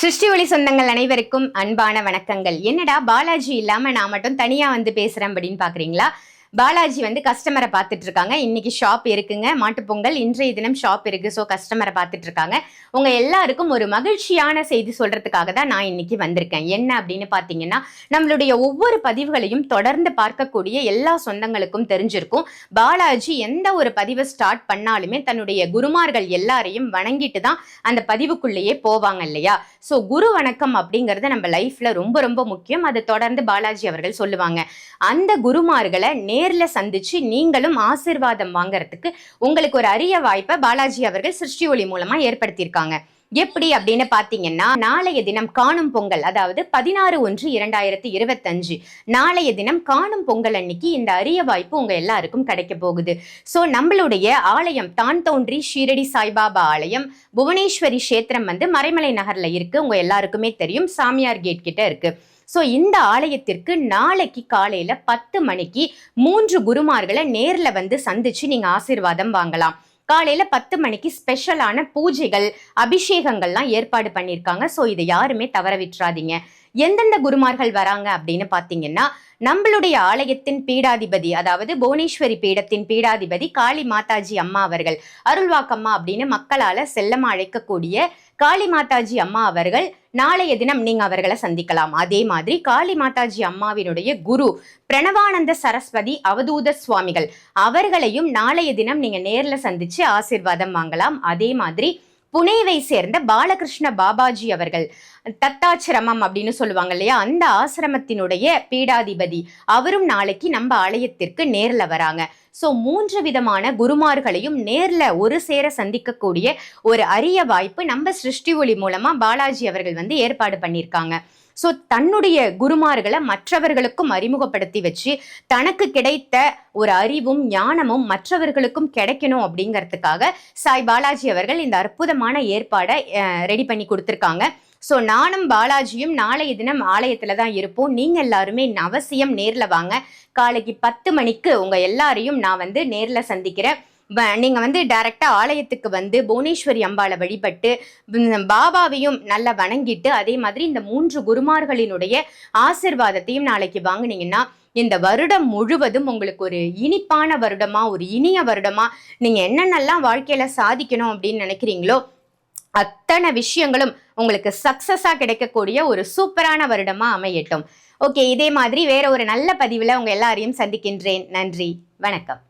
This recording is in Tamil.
சிருஷ்டி ஒளி சொந்தங்கள் அனைவருக்கும் அன்பான வணக்கங்கள். என்னடா பாலாஜி இல்லாம நான் மட்டும் தனியா வந்து பேசுறேன் அப்படின்னு பாக்குறீங்களா? பாலாஜி வந்து கஸ்டமரை பார்த்துட்டு இருக்காங்க இன்னைக்கு ஷாப் இருக்குங்க. மாட்டுப்பொங்கல் இன்றைய தினம் ஷாப் இருக்கு. ஸோ கஸ்டமரை பார்த்துட்டு இருக்காங்க உங்க எல்லாருக்கும் ஒரு மகிழ்ச்சியான செய்தி சொல்றதுக்காக தான் நான் இன்னைக்கு வந்திருக்கேன். என்ன அப்படின்னு பார்த்தீங்கன்னா நம்மளுடைய ஒவ்வொரு பதிவுகளையும் தொடர்ந்து பார்க்கக்கூடிய எல்லா சொந்தங்களுக்கும் தெரிஞ்சிருக்கும். பாலாஜி எந்த ஒரு பதிவை ஸ்டார்ட் பண்ணாலுமே தன்னுடைய குருமார்கள் எல்லாரையும் வணங்கிட்டு தான் அந்த பதிவுக்குள்ளேயே போவாங்க இல்லையா? ஸோ குரு வணக்கம் அப்படிங்கிறது நம்ம லைஃப்ல ரொம்ப ரொம்ப முக்கியம். அதை தொடர்ந்து பாலாஜி அவர்கள் சொல்லுவாங்க. அந்த குருமார்களை நேரில் சந்திச்சு நீங்களும் ஆசிர்வாதம் வாங்குறதுக்கு உங்களுக்கு ஒரு அரிய வாய்ப்பை பாலாஜி அவர்கள் சிருஷ்டி ஒளி மூலமா ஏற்படுத்தியிருக்காங்க. எப்படி அப்படின்னு பாத்தீங்கன்னா நாளைய தினம் காணும் பொங்கல் அதாவது பதினாறு ஒன்று இரண்டாயிரத்தி இருபத்தஞ்சு. நாளைய தினம் காணும் பொங்கல் அன்னைக்கு இந்த அரிய வாய்ப்பு உங்க எல்லாருக்கும் கிடைக்க போகுது. ஸோ நம்மளுடைய ஆலயம் தான் தோன்றி ஷீரடி சாய்பாபா ஆலயம். புவனேஸ்வரி கஷேத்திரம் வந்து மறைமலை நகர்ல இருக்கு உங்க எல்லாருக்குமே தெரியும். சாமியார் கேட் கிட்ட இருக்கு. ஸோ இந்த ஆலயத்திற்கு நாளைக்கு காலையில பத்து மணிக்கு மூன்று குருமார்களை நேரில் வந்து சந்திச்சு நீங்க ஆசீர்வாதம் வாங்கலாம். காலையில பத்து மணிக்கு ஸ்பெஷலான பூஜைகள் அபிஷேகங்கள்லாம் ஏற்பாடு பண்ணியிருக்காங்க. ஸோ இதை யாருமே தவற விட்டுறாதீங்க. எந்தெந்த குருமார்கள் வராங்க அப்படின்னு பார்த்தீங்கன்னா நம்மளுடைய ஆலயத்தின் பீடாதிபதி அதாவது புவனேஸ்வரி பீடத்தின் பீடாதிபதி காளி மாதாஜி அம்மா அவர்கள் அருள்வாக்கம்மா அப்படின்னு மக்களால செல்லமா அழைக்கக்கூடிய காளி மாதாஜி அம்மா அவர்கள் நாளைய தினம் நீங்க அவர்களை சந்திக்கலாம். அதே மாதிரி காளி மாதாஜி அம்மாவினுடைய குரு பிரணவானந்த சரஸ்வதி அவதூத சுவாமிகள் அவர்களையும் நாளைய தினம் நீங்க நேர்ல சந்திச்சு ஆசிர்வாதம் வாங்கலாம். அதே மாதிரி புனேவை சேர்ந்த பாலகிருஷ்ண பாபாஜி அவர்கள் தத்தாச்சிரமம் அப்படின்னு சொல்லுவாங்க இல்லையா? அந்த ஆசிரமத்தினுடைய பீடாதிபதி அவரும் நாளைக்கு நம்ம ஆலயத்திற்கு நேரில் வராங்க. ஸோ மூன்று விதமான குருமார்களையும் நேரில் ஒரு சேர சந்திக்கக்கூடிய ஒரு அரிய வாய்ப்பு நம்ம சிருஷ்டி ஒளி மூலமாக பாலாஜி அவர்கள் வந்து ஏற்பாடு பண்ணியிருக்காங்க. ஸோ தன்னுடைய குருமார்களை மற்றவர்களுக்கும் அறிமுகப்படுத்தி வச்சு தனக்கு கிடைத்த ஒரு அறிவும் ஞானமும் மற்றவர்களுக்கும் கிடைக்கணும் அப்படிங்கிறதுக்காக சாய் பாலாஜி அவர்கள் இந்த அற்புதமான ஏற்பாடை ரெடி பண்ணி கொடுத்துருக்காங்க. ஸோ நானும் பாலாஜியும் நாளைய தினம் ஆலயத்தில் தான் இருப்போம். நீங்கள் எல்லாருமே அவசியம் நேரில் வாங்க. காலைக்கு பத்து மணிக்கு உங்கள் எல்லாரையும் நான் வந்து நேரில் சந்திக்கிறேன். நீங்கள் வந்து டைரெக்டாக ஆலயத்துக்கு வந்து புவனேஸ்வரி அம்பாவை வழிபட்டு பாபாவையும் நல்லா வணங்கிட்டு அதே மாதிரி இந்த மூன்று குருமார்களினுடைய ஆசிர்வாதத்தையும் நாளைக்கு வாங்கினீங்கன்னா இந்த வருடம் முழுவதும் உங்களுக்கு ஒரு இனிப்பான வருடமா ஒரு இனிய வருடமா நீங்கள் என்னென்னலாம் வாழ்க்கையில் சாதிக்கணும் அப்படின்னு நினைக்கிறீங்களோ அத்தனை விஷயங்களும் உங்களுக்கு சக்சஸா கிடைக்கக்கூடிய ஒரு சூப்பரான வருடமா அமையட்டும். ஓகே இதே மாதிரி வேற ஒரு நல்ல பதிவுல உங்க எல்லாரையும் சந்திக்கின்றேன். நன்றி. வணக்கம்.